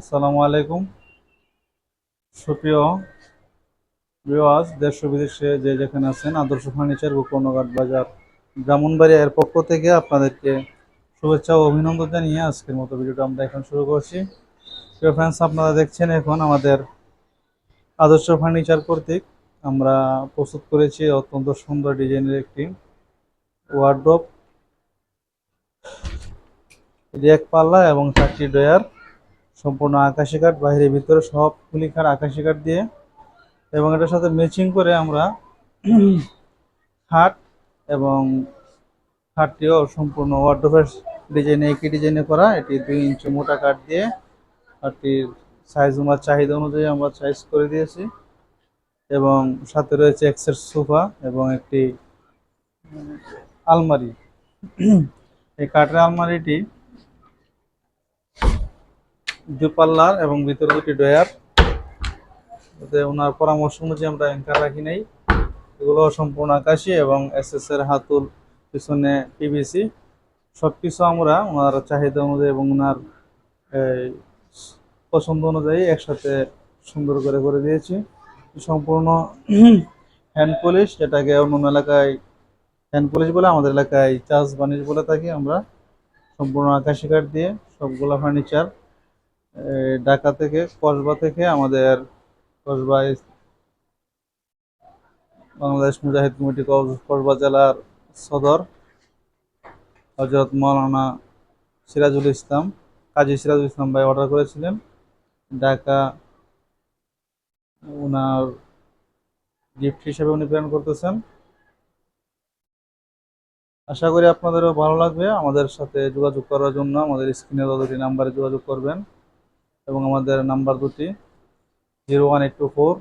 আসসালামু আলাইকুম। সুপ্রিয় ভিউয়ার্স দেশ বিদেশে যে যেখানে আছেন, আদর্শ ফার্নিচার গোকর্ণঘাট বাজার ব্রাহ্মণবাড়িয়া এর পক্ষ থেকে আপনাদেরকে শুভেচ্ছা ও অভিনন্দন জানিয়ে আজকের মতো ভিডিওটা আমরা এখন শুরু করছি। প্রিয় ফ্রেন্ডস আপনারা দেখছেন এখন আমাদের আদর্শ ফার্নিচার কর্তৃক আমরা প্রস্তুত করেছি অত্যন্ত সুন্দর ডিজাইনের একটি ওয়ার্ড্রপ এক পাল্লা এবং চারটি ডয়ার সম্পূর্ণ আকাশি কাঠ বাইরে ভিতরে সব ফুলি কাঠ আকাশি কাঠ দিয়ে। এবং এটার সাথে ম্যাচিং করে আমরা খাট এবং খাটটিও সম্পূর্ণ ওয়ার্ড্রোফের ডিজাইনে একই ডিজাইনে করা। এটি দুই ইঞ্চি মোটা কাঠ দিয়ে খাটটির সাইজ আমার চাহিদা অনুযায়ী আমরা সাইজ করে দিয়েছি। এবং সাথে রয়েছে এক্সের সোফা এবং একটি আলমারি। এই কাঠের আলমারিটি দুপাল্লার এবং ভিতরে দুটি ডয়ার ওনার পরামর্শ অনুযায়ী আমরা অ্যাঙ্কার রাখি নাই। এগুলো সম্পূর্ণ আকাশি এবং এস এস এর হাতুল, পিছনে পিভিসি সব কিছু আমরা ওনার চাহিদা অনুযায়ী এবং ওনার পছন্দ অনুযায়ী একসাথে সুন্দর করে করে দিয়েছি। সম্পূর্ণ হ্যান্ড পলিশ যেটাকে অন্য এলাকায় হ্যান্ড পলিশ বলে, আমাদের এলাকায় চাষ বাণিজ্য বলে থাকি আমরা। সম্পূর্ণ আকাশি কাঠ দিয়ে সবগুলা ফার্নিচার ঢাকা থেকে, কসবা থেকে আমাদের কসবা বাংলাদেশ মুজাহিদ কমিটি কস- কসবা জেলার সদর হজরত মৌলানা সিরাজুল ইসলাম, কাজী সিরাজুল ইসলাম ভাই অর্ডার করেছিলেন। ঢাকা ওনার গিফট হিসেবে উনি প্রেরণ করতেছেন। আশা করি আপনাদেরও ভালো লাগবে আমাদের সাথে যোগাযোগ করার জন্য। আমাদের স্ক্রিনে দুটি নাম্বারে যোগাযোগ করবেন। এবং আমাদের নাম্বার দুটি, zero one eight two four,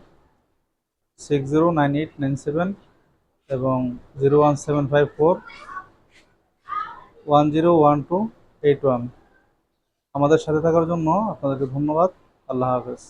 six zero nine eight nine seven এবং zero one seven five four, one zero one two eight one. আমাদের সাথে থাকার জন্য আপনাদেরকে ধন্যবাদ। আল্লাহ হাফেজ।